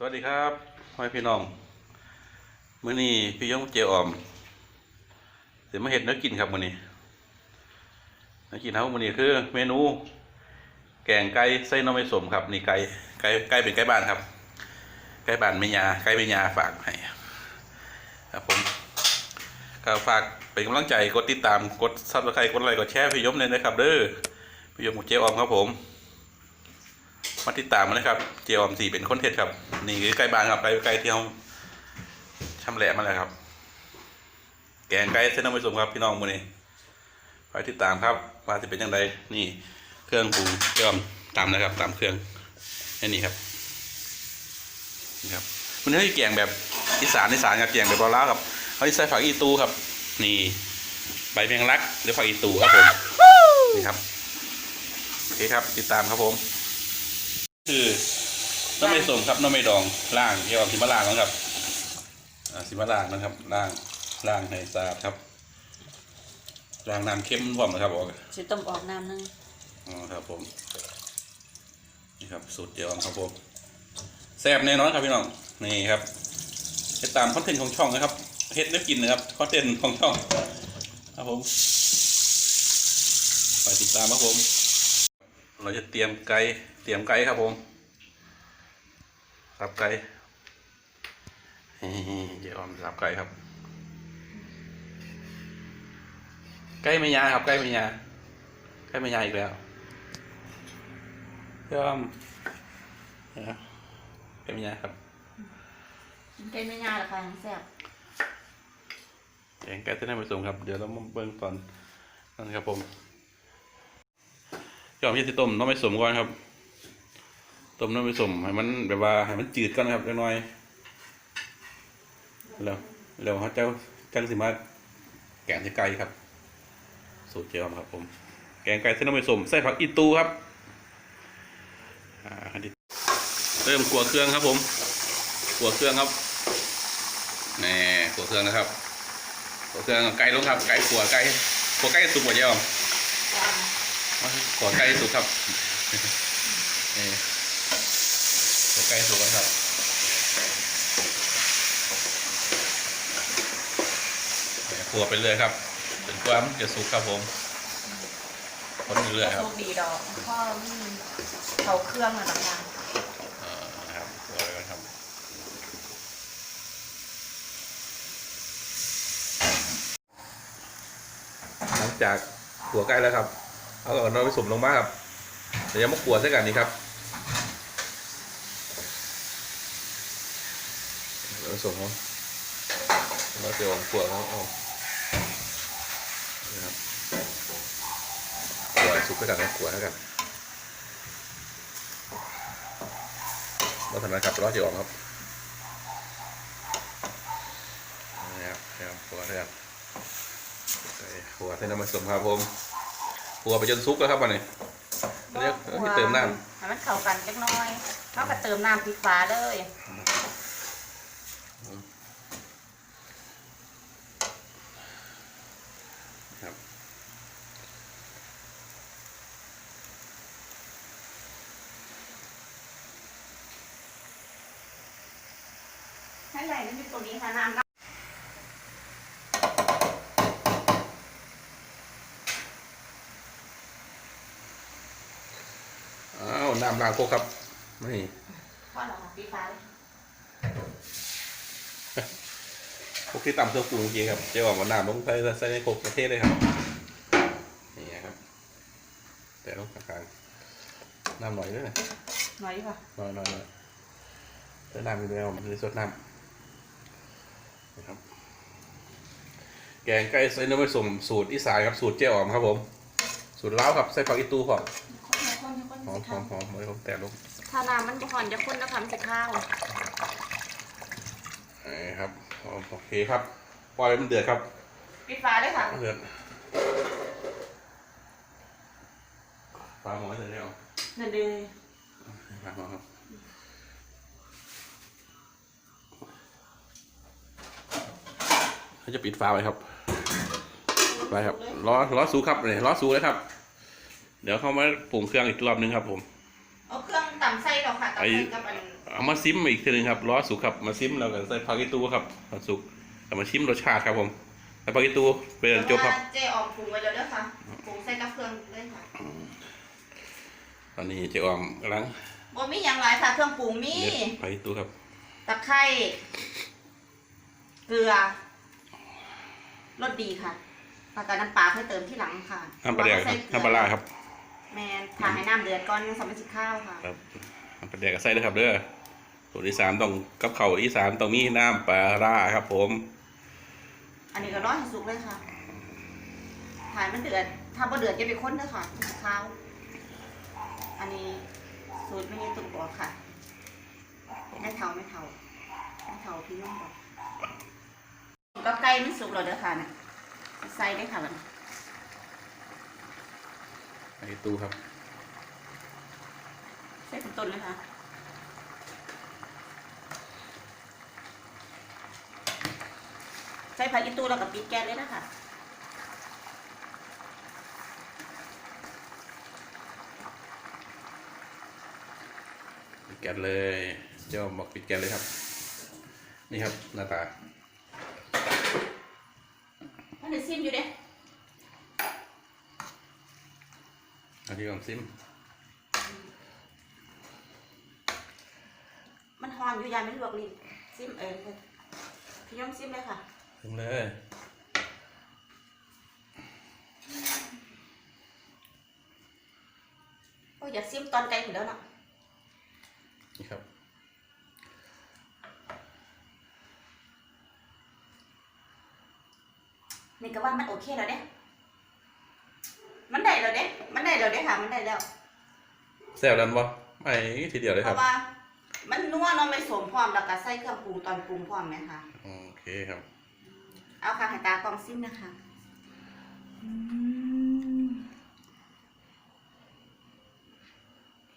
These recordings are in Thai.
สวัสดีครับพ่อแม่พี่น้องมื้อนี้พี่ยงเจออมเดี๋ยวมาเห็ดแนักกินครับมื้อนี้แนักกินเฮามื้อนี้คือ เมนู แกงไก่ใส่หน้ำไม่สมครับ นี่ไก่ไก่ไก่เป็นไก่บ้านครับ ไก่บ้านแม่ยาไก่แม่ยาฝากให้ครับผมก็ฝากเป็นกำลังใจกดติดตามกดซับสไครต์กดไลค์กดแชร์พี่ยมเลยนะครับเด้อพี่ยมกับเจออมครับผม มาติดตามมาเลยครับเจียวอมสีเป็นคนเทศครับ นี่คือไก่บานครับไก่ไก่ที่เขาชำแหละมาแล้วครับ แกงไก่เส้นน้ำผสมครับพี่น้องมือนี้ไปติดตามครับว่าจะเป็นยังไงนี่เครื่องปรุงเจียวอมตามนะครับ ตามเครื่องนี่นี่ครับนี่ครับมันให้แกงแบบอีสานอีสานครับแกงแบบโบราครับเขาจะใส่ผักอีตูครับ นี่ ใบแมงลักหรือผักอีตูครับผมนี่ครับโอเคครับ ติดตามครับผม คือน้ำไม่สมครับน้ำไม่ดองล่างเกี่ยวกับสิมาล่างนะครับอ่าสิมาล่างนะครับล่างล่างให้สะอาดครับล่างน้ำเข้มร่วมนะครับบอกสิต้มออกน้ำนึงอ๋อครับผมนี่ครับสูตรเดียวครับผมแซ่บแน่นอนครับพี่น้องนี่ครับติดตามคอนเทนต์ของช่องนะครับเฮ็ดได้กินนะครับคอนเทนต์ของช่องครับผมไปติดตามครับผม เราจะเตรียมไก่เตรียมไก่ครับผมสับไก่นี่เดี๋ยวออมสับไก่ครับ ไก่ไม่ยาครับไก่ไม่ยาไก่ไม่ยาอีกแล้วเดี๋ยวออมนะครับไก่ไม่ยาครับเก่งไม่ง่ายหรอกค่ะแซ่บแกงไก่เส้นให้ผสมครับ เดี๋ยวเรามาเบิ่งตอนนั้นครับผมยอมที่จะต้มน้องไม่สมก่อนครับ ต้มน้องไม่สมให้มันแบบว่าให้มันจืดก่อนนะครับเล็กน้อยแล้วแล้วเขาเจ้าจังสิมาแกงใส่ไก่ครับ สูตรเจียวครับผม แกงไก่เส้นน้องไม่สมใส่ผักอีตูครับอ่าอันนี้เริ่มขัวเครื่องครับ ผมขัวเครื่องครับแนี่ขัวเครื่องนะครับขัวเครื่องไก่ลงครับไก่ขัวไก่ขัวไก่สุกหมดยังขัวไก่สุกครับนี่ขัว ไก่สุกแล้วครับเนี่ยขัวไปเลยครับจนกว่ามันจะสุกครับผมคนไปเรื่อยครับโชคดีดอกพ่อมีเขาเครื่องน่ะนะคะเอ่อนะครับขัวไปก่อนครับหลังจากขัวใกล้แล้วครับเอาก่อนเราไปสมลงมาครับเดี๋ยวมาขัวใส่กันนี่ครับเรา สมเขาเราเดี๋ยวขัวเขาเอานี่ครับขัวสุกด้วยกันขวด้วยกันเราทำนะครับรอเดี๋ยวออกครับนี่ครับนี่ครับขวด้วยกันใส่ขัวใส่น้ำมันสมครับผมขัวไปจนสุกแล้วครับวันนี้เรียกเติมน้ำให้มันเข้ากันเล็กน้อยเขาก็เติมน้ำปิดฟ้าเลย ครับ ให้ไหลนั่นเป็นตัวนี้ค่ะน้ำอ้าวน้ำล้างโคกครับนี่พ่อเราปิดฟ้าเลยโคกที่ต่ำเครื่องปรุงเมื่อกี้ครับเจ๊บอกว่าน้ำลงใส่ใส่ในโคกประเทศเลยครับนี่ครับ แต่ต้องกลางๆน้ำหน่อยด้วยนะหน่อยดีกว่าหน่อยหน่อยหน่อยใส่น้ำอีกแล้วมันเลยสดน้ำนะครับ แกงไก่ใส่เนื้อผสมสูตรอีสานครับสูตรเจ๊อ๋อมครับผม สูตรล้าวครับใส่ผักอีตูครับคนๆคนหอมหอมหอมไม่ต้องแตะลงถ้าน้ำมันบ่ห่อนจะข้นจะทำจะข้าวนี่ครับ โอเคครับปล่อยมันเดือดครับปิดฟ้าเลยค่ะเดือดปลาหมอเสร็จแล้วนั่นเลยปลาหมอครับเขาจะปิดฝาไว้ครับไปครับล้อล้อสูครับเนี่ยล้อสูเลยครับ เดี๋ยวเข้ามาปรุงเครื่องอีกรอบนึงครับผมเอาเครื่องต่ำไส้ดอกค่ะต่ำไอ้ไส้กับอันไป เอามาซิมอีกทีหนึงครับล้อสุกครับมาซิมแล้วก็ใส่ผักอีตูครับผักสุกเอามาชิมรสชาติครับผมใส่ผักอีตูเป็นจบครับเจออมปรุงไว้แล้วเด้อค่ะปรุงใส่กับเครื่องเลยค่ะตอนนี้เจ๊ออมกำลังบ่มีอย่างไรค่ะเครื่องปรุงมีเด็ดผักอีตูครับตะไคร้เกลือรสดีค่ะแล้วก็น้ำปลาให้เติมที่หลังค่ะน้ำปลาแดกครับน้ำปลาร้าครับ แมนทาให้น้ำเดือดก่อนสำหรับสิข้าวค่ะครับน้ำปลาแดกก็ใส่เลยครับเด้อสู ตรอีสานต้องกับข้าวอีสานต้องมีน้ำปลาร้าครับ ผม อันนี้ก็ร้อยให้สุกเลยค่ะถ่ายมันเดือด ถ้าบ่เดือดจะไปค้นเด้อค่ะข้าวอันนี้สูตรไม่ใช่ตุกบอกค่ะ ไม่เท่าไม่เท่าไม่เท่าพี่น้องบอกก็ไก่มันสุกแล้วเด้อค่ะน่ะใส่ได้ค่ะมันผักอีตูครับใส่เป็นต้นเลยค่ะ ใส่ผักอีตูแล้วก็ปิดแก๊สเลยนะคะปิดแก๊สเลยเจ้าบอกปิดแก๊สเลยครับ นี่ครับหน้าตามันเดี๋ยวซิมอยู่เด้อันนี้ลองซิม มันหอนอยู่ยายไม่ลวกลิ้นซิมเองเลยพี่ย่อมซิมเลยค่ะ ซิมเลยโอ้ยอยากซิมตอนไกลถึงแล้วเนาะนี่ครับนี่ก็ว่ามันโอเคแล้วเด้ มันได้แล้วเด้ มันได้แล้วเด้ค่ะ มันได้แล้วแซ่บดันบ่ไม่ทีเดียวเลยเพครับ ราะว่า มันนัวเนาะไม่สมพร้อมแล้วก็ใส่เครื่องปรุงตอนปรุงพร้อมไหมคะ โอเคครับ เอาค่ะให้ตากล้องซิมนะคะ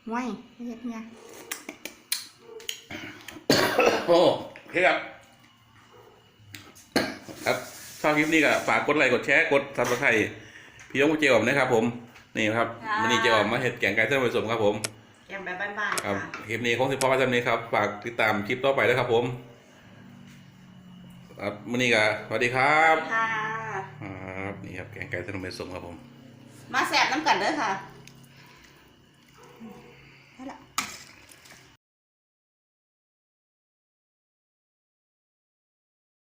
ห่วยเฮ็ดเนี่ยโอ้โอเคครับ ครับชอบคลิปนี้ก็ฝากกดไลค์กดแชร์กดซับสไครต์พี่ยงเจอมนะครับ ผมนี่ครับมันนี่เจอมมาเห็ดแกงไก่เส้นผสมครับผมแกมแบบบ้านๆครับค่ะคลิปนี้คงสิพอประจำนี้ครับฝากติดตามคลิปต่อไปด้วยครับผม ครับมันนี่ก็สวัสดีครับค่ะ ครับนี่ครับแกงไก่เส้นผสมครับผม มาแสบน้ำกันเด้อค่ะ